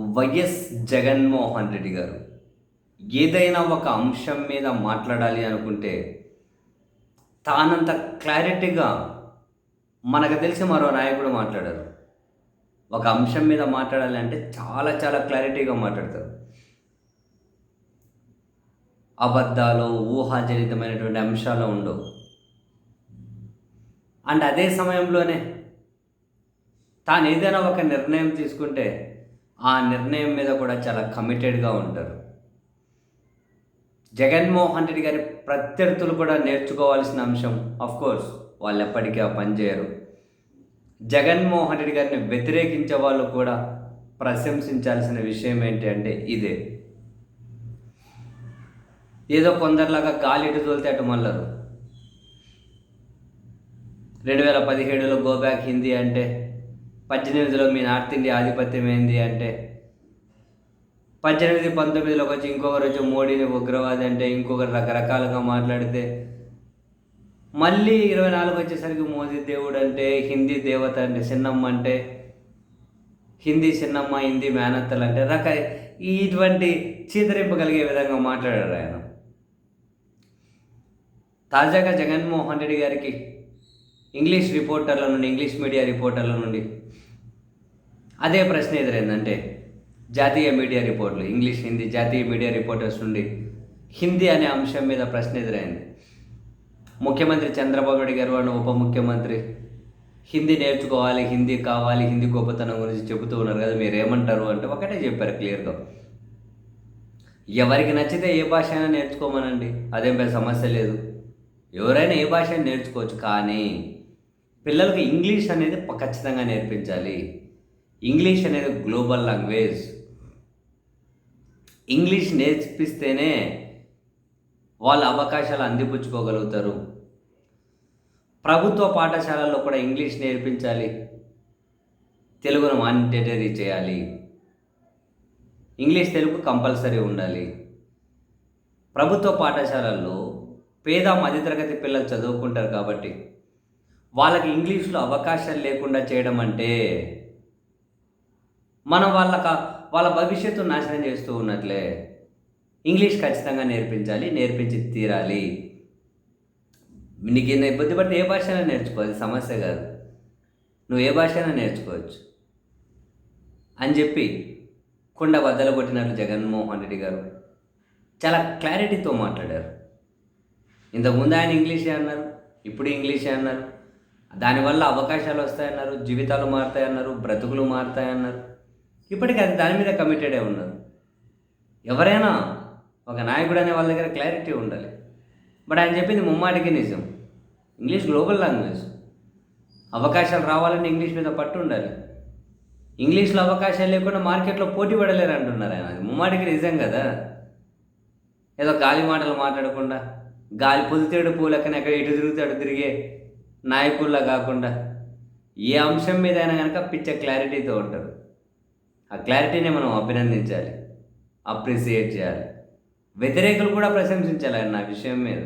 YS Jaganmohan Reddy గారు. ఏదైనా ఒక అంశం మీద మాట్లాడాలి అనుకుంటే తానంత క్లారిటీగా మనకు తెలిసి మరో నాయకుడు మాట్లాడారు. ఒక అంశం మీద మాట్లాడాలి అంటే చాలా చాలా క్లారిటీగా మాట్లాడతారు. అబద్ధాలు ఊహాజనితమైనటువంటి అంశాలు ఉండవు. అండ్ అదే సమయంలోనే తాను ఏదైనా ఒక నిర్ణయం తీసుకుంటే ఆ నిర్ణయం మీద కూడా చాలా కమిటెడ్గా ఉంటారు. జగన్మోహన్ రెడ్డి గారి ప్రత్యర్థులు కూడా నేర్చుకోవాల్సిన అంశం కోర్స్ వాళ్ళు ఎప్పటికీ ఆ పని చేయరు. జగన్మోహన్ రెడ్డి గారిని వ్యతిరేకించే వాళ్ళు కూడా ప్రశంసించాల్సిన విషయం ఏంటి అంటే ఇదే. ఏదో కొందరిలాగా గాలి ఇటు తోలితే అటు మళ్ళరు. రెండు వేల పదిహేడులో గో బ్యాక్ హిందీ అంటే పద్దెనిమిదిలో మీ నార్త్ ఇండియా ఆధిపత్యం ఏంది అంటే? పద్దెనిమిది పంతొమ్మిదిలోకి వచ్చి ఇంకొకరు వచ్చి మోడీని ఉగ్రవాది అంటే ఇంకొకరు రకరకాలుగా మాట్లాడితే మళ్ళీ ఇరవై నాలుగు వచ్చేసరికి మోదీ దేవుడు అంటే హిందీ దేవత అంటే చిన్నమ్మ అంటే హిందీ చిన్నమ్మ హిందీ మేనత్తలు అంటే రక ఇటువంటి చీతరింపగలిగే విధంగా మాట్లాడారు ఆయన. తాజాగా జగన్మోహన్ రెడ్డి గారికి ఇంగ్లీష్ రిపోర్టర్ల నుండి ఇంగ్లీష్ మీడియా రిపోర్టర్ల నుండి అదే ప్రశ్న ఎదురైందంటే జాతీయ మీడియా రిపోర్ట్లు ఇంగ్లీష్ హిందీ జాతీయ మీడియా రిపోర్టర్స్ నుండి హిందీ అనే అంశం మీద ప్రశ్న ఎదురైంది. ముఖ్యమంత్రి చంద్రబాబు నాయుడు గారు అని ఉప ముఖ్యమంత్రి హిందీ నేర్చుకోవాలి హిందీ కావాలి హిందీ గొప్పతనం గురించి చెబుతూ ఉన్నారు కదా మీరు ఏమంటారు అంటే ఒకటే చెప్పారు క్లియర్గా. ఎవరికి నచ్చితే ఏ భాష అయినా నేర్చుకోమనండి అదేం పెద్ద సమస్య లేదు. ఎవరైనా ఏ భాష నేర్చుకోవచ్చు కానీ పిల్లలకు ఇంగ్లీష్ అనేది ఖచ్చితంగా నేర్పించాలి. ఇంగ్లీష్ అనేది గ్లోబల్ లాంగ్వేజ్. ఇంగ్లీష్ నేర్పిస్తేనే వాళ్ళ అవకాశాలు అందిపుచ్చుకోగలుగుతారు. ప్రభుత్వ పాఠశాలల్లో కూడా ఇంగ్లీష్ నేర్పించాలి. తెలుగును మానిటరీ చేయాలి. ఇంగ్లీష్ తెలుగు కంపల్సరీ ఉండాలి. ప్రభుత్వ పాఠశాలల్లో పేద మధ్యతరగతి పిల్లలు చదువుకుంటారు కాబట్టి వాళ్ళకి ఇంగ్లీష్లో అవకాశాలు లేకుండా చేయడం అంటే మనం వాళ్ళక వాళ్ళ భవిష్యత్తు నాశనం చేస్తూ ఉన్నట్లే. ఇంగ్లీష్ ఖచ్చితంగా నేర్పించాలి నేర్పించి తీరాలి. నీకు ఏదైనా ఇబ్బంది పడితే ఏ భాష అయినా నేర్చుకోవాలి సమస్య కాదు. నువ్వు ఏ భాష అయినా నేర్చుకోవచ్చు. అని చెప్పి కుండ బద్దలు కొట్టినట్లు జగన్మోహన్ రెడ్డి గారు చాలా క్లారిటీతో మాట్లాడారు. ఇంతకుముందు ఆయన ఇంగ్లీషే అన్నారు ఇప్పుడు ఇంగ్లీషే అన్నారు. దానివల్ల అవకాశాలు వస్తాయన్నారు జీవితాలు మారుతాయన్నారు బ్రతుకులు మారుతాయన్నారు. ఇప్పటికీ అది దాని మీద కమిటెడే ఉన్నారు ఎవరైనా ఒక నాయకుడు అనే వాళ్ళ దగ్గర క్లారిటీ ఉండాలి. బట్ ఆయన చెప్పింది ముమ్మాటికి నిజం. ఇంగ్లీష్ గ్లోబల్ లాంగ్వేజ్ అవకాశాలు రావాలంటే ఇంగ్లీష్ మీద పట్టు ఉండాలి. ఇంగ్లీష్లో అవకాశాలు లేకుండా మార్కెట్లో పోటీ పడలేరు అంటున్నారు ఆయన. అది ముమ్మాటికి నిజం కదా. ఏదో గాలి మాటలు మాట్లాడకుండా గాలి పొద్దుతేడు పూలకని అక్కడ ఇటు తిరుగుతాడు తిరిగే నాయకుల్లా కాకుండా ఏ అంశం మీద అయినా కనుక పిచ్చ క్లారిటీతో ఉంటారు. ఆ క్లారిటీని మనం అభినందించాలి అప్రిసియేట్ చేయాలి. వ్యతిరేకులు కూడా ప్రశంసించాలి ఆయన నా విషయం మీద.